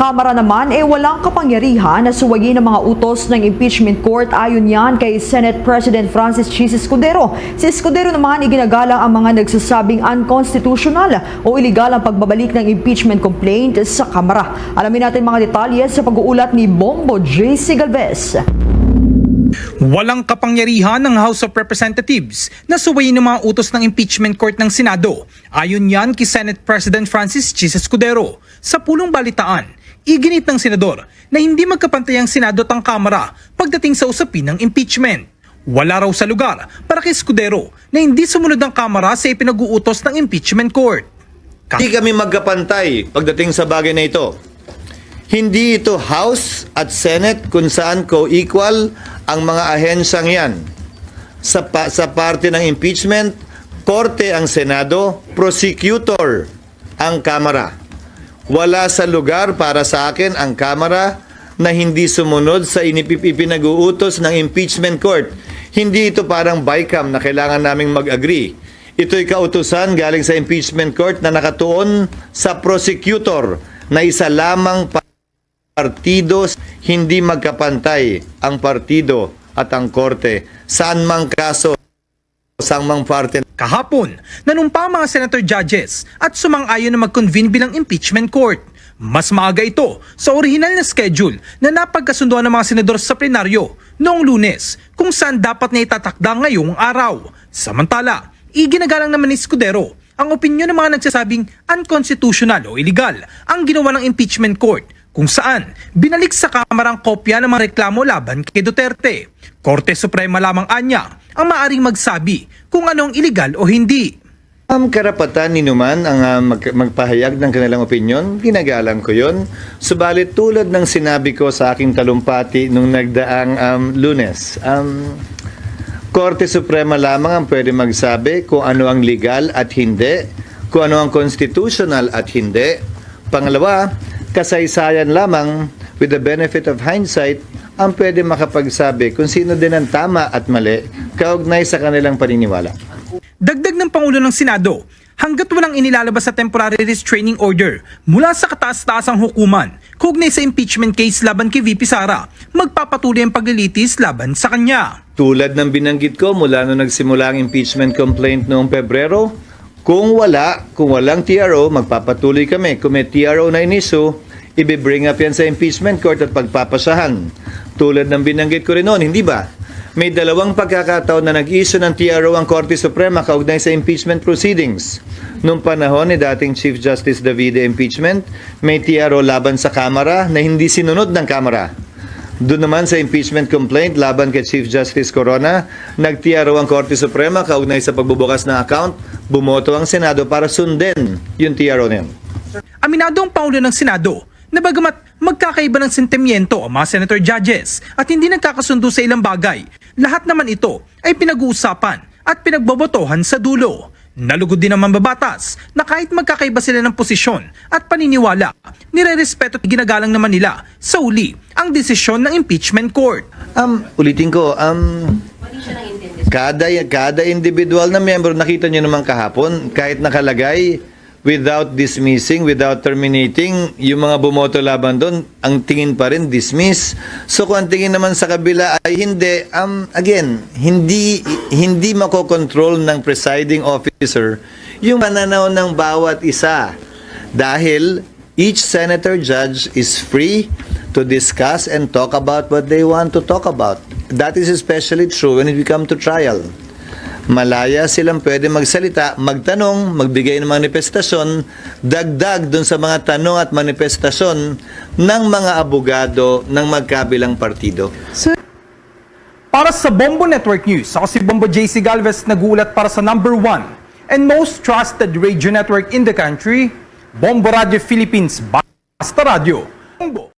Kamara naman ay walang kapangyarihan na suwayin ang mga utos ng impeachment court ayon yan kay Senate President Francis Chis Escudero. Si Escudero naman iginagalang ang mga nagsasabing unconstitutional o illegal ang pagbabalik ng impeachment complaint sa Kamara. Alamin natin mga detalye sa pag-uulat ni Bombo J.C. Galvez. Walang kapangyarihan ng House of Representatives na suwayin ng mga utos ng impeachment court ng Senado. Ayon yan kay Senate President Francis Chis Escudero. Sa pulong balitaan, iginit ng senador na hindi magkapantay ang Senado at ang Kamara pagdating sa usapin ng impeachment. Wala raw sa lugar para kay Escudero na hindi sumunod ang Kamara sa ipinag-uutos ng impeachment court. Hindi kami magkapantay pagdating sa bagay na ito. Hindi ito House at Senate kung saan co-equal ang mga ahensyang yan. Sa, pa- sa parte ng impeachment, korte ang Senado, prosecutor ang Kamara. Wala sa lugar para sa akin ang Kamara na hindi sumunod sa ipinag-uutos ng impeachment court. Hindi ito parang BICAM na kailangan naming mag-agree. Ito'y kautusan galing sa impeachment court na nakatuon sa prosecutor na isa lamang pa- partido, hindi magkapantay ang partido at ang korte. Saan mang kaso, saan mang parte Kahapon, nanumpa mga senator judges at sumang-ayon na mag-convene bilang impeachment court. Mas maaga ito sa orihinal na schedule na napagkasunduan ng mga senador sa plenaryo noong lunes kung saan dapat na itatakda ngayong araw. Samantala, iginagalang naman ni Scudero ang opinyon ng mga nagsasabing unconstitutional o illegal ang ginawa ng impeachment court kung saan binalik sa Kamara ang kopya ng mga reklamo laban kay Duterte. Korte Suprema lamang anya ang maaring magsabi kung anong illegal o hindi. Ang karapatan ni Numan ang ah, mag- magpahayag ng kanilang opinion, ginagalang ko yon. Subalit tulad ng sinabi ko sa aking talumpati nung nagdaang um, lunes, um, Korte Suprema lamang ang pwede magsabi kung ano ang legal at hindi, kung ano ang constitutional at hindi. Pangalawa, kasaysayan lamang with the benefit of hindsight ang pwede makapagsabi kung sino din ang tama at mali kaugnay sa kanilang paniniwala. Dagdag ng Pangulo ng Senado, hanggat walang inilalabas sa temporary restraining order mula sa kataas-taasang hukuman, kugnay sa impeachment case laban kay VP Sara, magpapatuloy ang paglilitis laban sa kanya. Tulad ng binanggit ko mula nung nagsimula ang impeachment complaint noong Pebrero, kung wala, kung walang TRO, magpapatuloy kami. Kung may TRO na iniso, ibibring up yan sa impeachment court at pagpapasahan. Tulad ng binanggit ko rin noon, hindi ba? May dalawang pagkakataon na nag-issue ng TRO ang Korte Suprema kaugnay sa impeachment proceedings. Noong panahon ni dating Chief Justice Davide impeachment, may TRO laban sa Kamara na hindi sinunod ng Kamara. Doon naman sa impeachment complaint laban kay Chief Justice Corona, nagtiyaro ang Korte Suprema kaugnay sa pagbubukas ng account, bumoto ang Senado para sundin yung TRO na yun. Aminado ang Pangulo ng Senado na bagamat magkakaiba ng sentimiento ang mga senator judges at hindi nagkakasundo sa ilang bagay, lahat naman ito ay pinag-uusapan at pinagbobotohan sa dulo. Nalugod din ang mambabatas na kahit magkakaiba sila ng posisyon at paniniwala, nire-respeto at ginagalang naman nila sa uli ang desisyon ng impeachment court. Um, ulitin ko, um, kada, kada individual na member, nakita nyo naman kahapon, kahit nakalagay, without dismissing, without terminating, yung mga bumoto laban doon, ang tingin pa rin dismiss. So kung ang tingin naman sa kabila ay hindi, um, again, hindi, hindi makokontrol ng presiding officer yung pananaw ng bawat isa. Dahil each senator judge is free to discuss and talk about what they want to talk about. That is especially true when it come to trial malaya silang pwede magsalita, magtanong, magbigay ng manifestasyon, dagdag dun sa mga tanong at manifestasyon ng mga abogado ng magkabilang partido. Para sa Bombo Network News, ako si Bombo JC Galvez nag-uulat para sa number one and most trusted radio network in the country, Bombo Radio Philippines, Basta Radio. Bombo!